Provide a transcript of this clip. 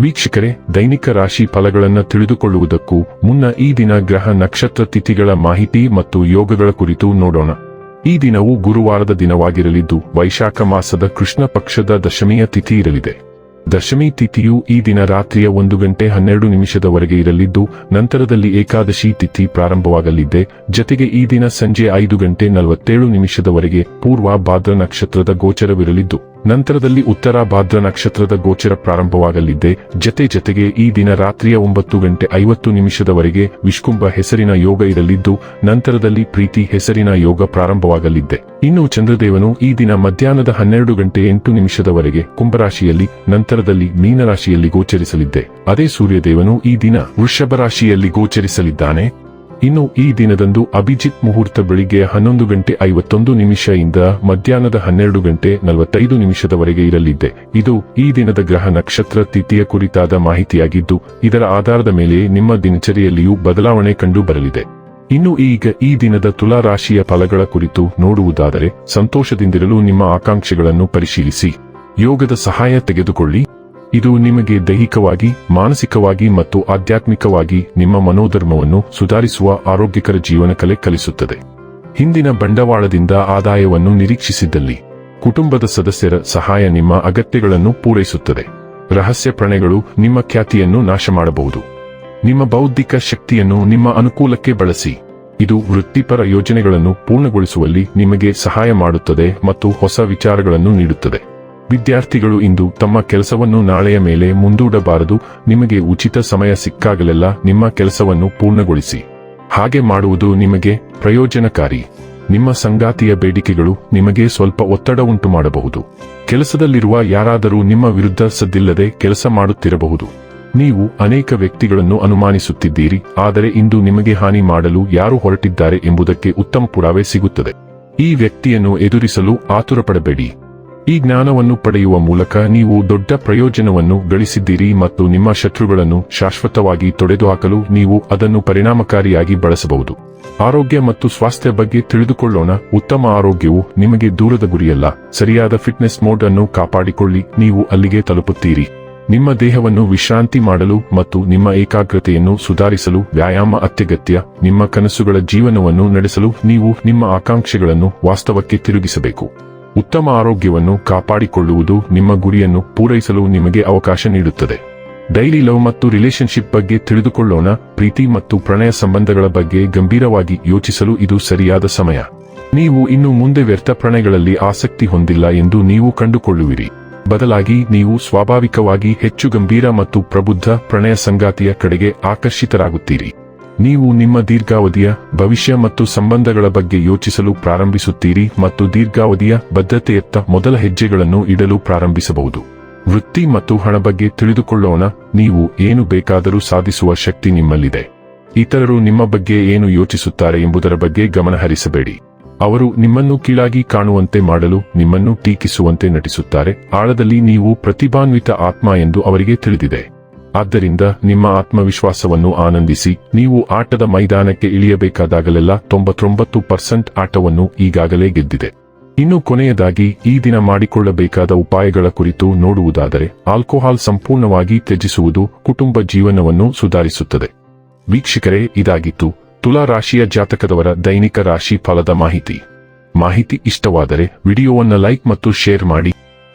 ವೀಕ್ಷಕರೇ, ದೈನಿಕ ರಾಶಿ ಫಲಗಳನ್ನು ತಿಳಿದುಕೊಳ್ಳುವುದಕ್ಕೂ ಮುನ್ನ ಈ ದಿನ ಗ್ರಹ ನಕ್ಷತ್ರ ತಿಥಿಗಳ ಮಾಹಿತಿ ಮತ್ತು ಯೋಗಗಳ ಕುರಿತು ನೋಡೋಣ. ಈ ದಿನವು ಗುರುವಾರದ ದಿನವಾಗಿರಲಿದ್ದು, ವೈಶಾಖ ಮಾಸದ ಕೃಷ್ಣ ಪಕ್ಷದ ದಶಮಿಯ ತಿಥಿ ಇರಲಿದೆ. ದಶಮಿ ತಿಥಿಯು ಈ ದಿನ ರಾತ್ರಿಯ ಒಂದು ಗಂಟೆ ಹನ್ನೆರಡು ನಿಮಿಷದವರೆಗೆ ಇರಲಿದ್ದು, ನಂತರದಲ್ಲಿ ಏಕಾದಶಿ ತಿಥಿ ಪ್ರಾರಂಭವಾಗಲಿದೆ. ಜತೆಗೆ ಈ ದಿನ ಸಂಜೆ ಐದು ಗಂಟೆ ನಲವತ್ತೇಳು ನಿಮಿಷದವರೆಗೆ ಪೂರ್ವ ಭಾದ್ರ ನಕ್ಷತ್ರದ ಗೋಚರವಿರಲಿದ್ದು ನಂತರದಲ್ಲಿ ಉತ್ತರ ಭಾದ್ರ ನಕ್ಷತ್ರದ ಗೋಚರ ಪ್ರಾರಂಭವಾಗಲಿದೆ. ಜತೆ ಜತೆಗೆ ಈ ದಿನ ರಾತ್ರಿಯ ಒಂಬತ್ತು ಗಂಟೆ ಐವತ್ತು ನಿಮಿಷದವರೆಗೆ ವಿಷ್ಕುಂಭ ಹೆಸರಿನ ಯೋಗ ಇರಲಿದ್ದು, ನಂತರದಲ್ಲಿ ಪ್ರೀತಿ ಹೆಸರಿನ ಯೋಗ ಪ್ರಾರಂಭವಾಗಲಿದೆ. ಇನ್ನು ಚಂದ್ರದೇವನು ಈ ದಿನ ಮಧ್ಯಾಹ್ನದ ಹನ್ನೆರಡು ಗಂಟೆ ಎಂಟು ನಿಮಿಷದವರೆಗೆ ಕುಂಭರಾಶಿಯಲ್ಲಿ, ನಂತರದಲ್ಲಿ ಮೀನರಾಶಿಯಲ್ಲಿ ಗೋಚರಿಸಲಿದ್ದೆ ಅದೇ ಸೂರ್ಯದೇವನು ಈ ದಿನ ವೃಷಭ ರಾಶಿಯಲ್ಲಿ ಗೋಚರಿಸಲಿದ್ದಾನೆ. ಇನ್ನು ಈ ದಿನದಂದು ಅಭಿಜಿತ್ ಮುಹೂರ್ತ ಬೆಳಿಗ್ಗೆ ಹನ್ನೊಂದು ಗಂಟೆ ಐವತ್ತೊಂದು ನಿಮಿಷದಿಂದ ಮಧ್ಯಾಹ್ನದ ಹನ್ನೆರಡು ಗಂಟೆ ನಲವತ್ತೈದು ನಿಮಿಷದವರೆಗೆ ಇರಲಿದೆ. ಇದು ಈ ದಿನದ ಗ್ರಹ ನಕ್ಷತ್ರ ತಿಥಿಯ ಕುರಿತಾದ ಮಾಹಿತಿಯಾಗಿದ್ದು, ಇದರ ಆಧಾರದ ಮೇಲೆ ನಿಮ್ಮ ದಿನಚರಿಯಲ್ಲಿಯೂ ಬದಲಾವಣೆ ಕಂಡು ಬರಲಿದೆ ಇನ್ನು ಈಗ ಈ ದಿನದ ತುಲಾ ರಾಶಿಯ ಫಲಗಳ ಕುರಿತು ನೋಡುವುದಾದರೆ, ಸಂತೋಷದಿಂದಿರಲು ನಿಮ್ಮ ಆಕಾಂಕ್ಷೆಗಳನ್ನು ಪರಿಶೀಲಿಸಿ. ಯೋಗದ ಸಹಾಯ ತೆಗೆದುಕೊಳ್ಳಿ. ಇದು ನಿಮಗೆ ದೈಹಿಕವಾಗಿ, ಮಾನಸಿಕವಾಗಿ ಮತ್ತು ಆಧ್ಯಾತ್ಮಿಕವಾಗಿ ನಿಮ್ಮ ಮನೋಧರ್ಮವನ್ನು ಸುಧಾರಿಸುವ ಆರೋಗ್ಯಕರ ಜೀವನ ಕಲೆ ಕಲಿಸುತ್ತದೆ. ಹಿಂದಿನ ಬಂಡವಾಳದಿಂದ ಆದಾಯವನ್ನು ನಿರೀಕ್ಷಿಸಿದ್ದಲ್ಲಿ ಕುಟುಂಬದ ಸದಸ್ಯರ ಸಹಾಯ ನಿಮ್ಮ ಅಗತ್ಯಗಳನ್ನು ಪೂರೈಸುತ್ತದೆ. ರಹಸ್ಯ ಪ್ರಣಯಗಳು ನಿಮ್ಮ ಖ್ಯಾತಿಯನ್ನು ನಾಶ ಮಾಡಬಹುದು ನಿಮ್ಮ ಬೌದ್ಧಿಕ ಶಕ್ತಿಯನ್ನು ನಿಮ್ಮ ಅನುಕೂಲಕ್ಕೆ ಬಳಸಿ. ಇದು ವೃತ್ತಿಪರ ಯೋಜನೆಗಳನ್ನು ಪೂರ್ಣಗೊಳಿಸುವಲ್ಲಿ ನಿಮಗೆ ಸಹಾಯ ಮಾಡುತ್ತದೆ ಮತ್ತು ಹೊಸ ವಿಚಾರಗಳನ್ನು ನೀಡುತ್ತದೆ. ವಿದ್ಯಾರ್ಥಿಗಳು ಇಂದು ತಮ್ಮ ಕೆಲಸವನ್ನು ನಾಳೆಯ ಮೇಲೆ ಮುಂದೂಡಬಾರದು. ನಿಮಗೆ ಉಚಿತ ಸಮಯ ಸಿಕ್ಕಾಗಲೆಲ್ಲ ನಿಮ್ಮ ಕೆಲಸವನ್ನು ಪೂರ್ಣಗೊಳಿಸಿ. ಹಾಗೆ ಮಾಡುವುದು ನಿಮಗೆ ಪ್ರಯೋಜನಕಾರಿ. ನಿಮ್ಮ ಸಂಗಾತಿಯ ಬೇಡಿಕೆಗಳು ನಿಮಗೆ ಸ್ವಲ್ಪ ಒತ್ತಡ ಉಂಟು ಮಾಡಬಹುದು ಕೆಲಸದಲ್ಲಿರುವ ಯಾರಾದರೂ ನಿಮ್ಮ ವಿರುದ್ಧ ಸದ್ದಿಲ್ಲದೆ ಕೆಲಸ ಮಾಡುತ್ತಿರಬಹುದು. ನೀವು ಅನೇಕ ವ್ಯಕ್ತಿಗಳನ್ನು ಅನುಮಾನಿಸುತ್ತಿದ್ದೀರಿ, ಆದರೆ ಇಂದು ನಿಮಗೆ ಹಾನಿ ಮಾಡಲು ಯಾರು ಹೊರಟಿದ್ದಾರೆ ಎಂಬುದಕ್ಕೆ ಉತ್ತಮ ಪುರಾವೆ ಸಿಗುತ್ತದೆ. ಈ ವ್ಯಕ್ತಿಯನ್ನು ಎದುರಿಸಲು ಆತುರಪಡಬೇಡಿ. ಈ ಜ್ಞಾನವನ್ನು ಪಡೆಯುವ ಮೂಲಕ ನೀವು ದೊಡ್ಡ ಪ್ರಯೋಜನವನ್ನು ಗಳಿಸಿದ್ದೀರಿ ಮತ್ತು ನಿಮ್ಮ ಶತ್ರುಗಳನ್ನು ಶಾಶ್ವತವಾಗಿ ತೊಡೆದುಹಾಕಲು ನೀವು ಅದನ್ನು ಪರಿಣಾಮಕಾರಿಯಾಗಿ ಬಳಸಬಹುದು. ಆರೋಗ್ಯ ಮತ್ತು ಸ್ವಾಸ್ಥ್ಯ ಬಗ್ಗೆ ತಿಳಿದುಕೊಳ್ಳೋಣ. ಉತ್ತಮ ಆರೋಗ್ಯವು ನಿಮಗೆ ದೂರದ ಗುರಿಯಲ್ಲ. ಸರಿಯಾದ ಫಿಟ್ನೆಸ್ ಮೋಡ್ ಅನ್ನು ಕಾಪಾಡಿಕೊಳ್ಳಿ. ನೀವು ಅಲ್ಲಿಗೆ ತಲುಪುತ್ತೀರಿ. ನಿಮ್ಮ ದೇಹವನ್ನು ವಿಶ್ರಾಂತಿ ಮಾಡಲು ಮತ್ತು ನಿಮ್ಮ ಏಕಾಗ್ರತೆಯನ್ನು ಸುಧಾರಿಸಲು ವ್ಯಾಯಾಮ ಅತ್ಯಗತ್ಯ. ನಿಮ್ಮ ಕನಸುಗಳ ಜೀವನವನ್ನು ನಡೆಸಲು ನೀವು ನಿಮ್ಮ ಆಕಾಂಕ್ಷೆಗಳನ್ನು ವಾಸ್ತವಕ್ಕೆ ತಿರುಗಿಸಬೇಕು. ಉತ್ತಮ ಆರೋಗ್ಯವನ್ನು ಕಾಪಾಡಿಕೊಳ್ಳುವುದು ನಿಮ್ಮ ಗುರಿಯನ್ನು ಪೂರೈಸಲು ನಿಮಗೆ ಅವಕಾಶ ನೀಡುತ್ತದೆ. ಡೈಲಿ ಲವ್ ಮತ್ತು ರಿಲೇಶನ್ಶಿಪ್ ಬಗ್ಗೆ ತಿಳಿದುಕೊಳ್ಳೋಣ, ಪ್ರೀತಿ ಮತ್ತು ಪ್ರಣಯ ಸಂಬಂಧಗಳ ಬಗ್ಗೆ ಗಂಭೀರವಾಗಿ ಯೋಚಿಸಲು ಇದು ಸರಿಯಾದ ಸಮಯ. ನೀವು ಇನ್ನು ಮುಂದೆ ವ್ಯರ್ಥ ಪ್ರಣಯಗಳಲ್ಲಿ ಆಸಕ್ತಿ ಹೊಂದಿಲ್ಲ ಎಂದು ನೀವು ಕಂಡುಕೊಳ್ಳುವಿರಿ. ಬದಲಾಗಿ ನೀವು ಸ್ವಾಭಾವಿಕವಾಗಿ ಹೆಚ್ಚು ಗಂಭೀರ ಮತ್ತು ಪ್ರಬುದ್ಧ ಪ್ರಣಯ ಸಂಗಾತಿಯ ಕಡೆಗೆ ಆಕರ್ಷಿತರಾಗುತ್ತೀರಿ. ನೀವು ನಿಮ್ಮ ದೀರ್ಘಾವಧಿಯ ಭವಿಷ್ಯ ಮತ್ತು ಸಂಬಂಧಗಳ ಬಗ್ಗೆ ಯೋಚಿಸಲು ಪ್ರಾರಂಭಿಸುತ್ತೀರಿ ಮತ್ತು ದೀರ್ಘಾವಧಿಯ ಬದ್ಧತೆಯತ್ತ ಮೊದಲ ಹೆಜ್ಜೆಗಳನ್ನು ಇಡಲು ಪ್ರಾರಂಭಿಸಬಹುದು. ವೃತ್ತಿ ಮತ್ತು ಹಣ ಬಗ್ಗೆ ತಿಳಿದುಕೊಳ್ಳೋಣ, ನೀವು ಏನು ಬೇಕಾದರೂ ಸಾಧಿಸುವ ಶಕ್ತಿ ನಿಮ್ಮಲ್ಲಿದೆ. ಇತರರು ನಿಮ್ಮ ಬಗ್ಗೆ ಏನು ಯೋಚಿಸುತ್ತಾರೆ ಎಂಬುದರ ಬಗ್ಗೆ ಗಮನಹರಿಸಬೇಡಿ. ಅವರು ನಿಮ್ಮನ್ನು ಕೀಳಾಗಿ ಕಾಣುವಂತೆ ಮಾಡಲು, ನಿಮ್ಮನ್ನು ಟೀಕಿಸುವಂತೆ ನಟಿಸುತ್ತಾರೆ. ಆಳದಲ್ಲಿ ನೀವು ಪ್ರತಿಭಾನ್ವಿತ ಆತ್ಮ ಎಂದು ಅವರಿಗೆ ತಿಳಿದಿದೆ. ಆದ್ದರಿಂದ ನಿಮ್ಮ ಆತ್ಮವಿಶ್ವಾಸವನ್ನು ಆನಂದಿಸಿ, ನೀವು ಆಟದ ಮೈದಾನಕ್ಕೆ ಇಳಿಯಬೇಕಾದಾಗಲೆಲ್ಲ ತೊಂಬತ್ತೊಂಬತ್ತು ಪರ್ಸೆಂಟ್ ಆಟವನ್ನು ಈಗಾಗಲೇ ಗೆದ್ದಿದೆ. ಇನ್ನು ಕೊನೆಯದಾಗಿ, ಈ ದಿನ ಮಾಡಿಕೊಳ್ಳಬೇಕಾದ ಉಪಾಯಗಳ ಕುರಿತು ನೋಡುವುದಾದರೆ, ಆಲ್ಕೋಹಾಲ್ ಸಂಪೂರ್ಣವಾಗಿ ತ್ಯಜಿಸುವುದು ಕುಟುಂಬ ಜೀವನವನ್ನು ಸುಧಾರಿಸುತ್ತದೆ. ವೀಕ್ಷಕರೇ, ಇದಾಗಿತ್ತು ತುಲಾ ರಾಶಿಯ ಜಾತಕದವರ ದೈನಿಕ ರಾಶಿ ಫಲದ ಮಾಹಿತಿ. ಮಾಹಿತಿ ಇಷ್ಟವಾದರೆ, ವಿಡಿಯೋವನ್ನು ಲೈಕ್ ಮತ್ತು ಶೇರ್ ಮಾಡಿ.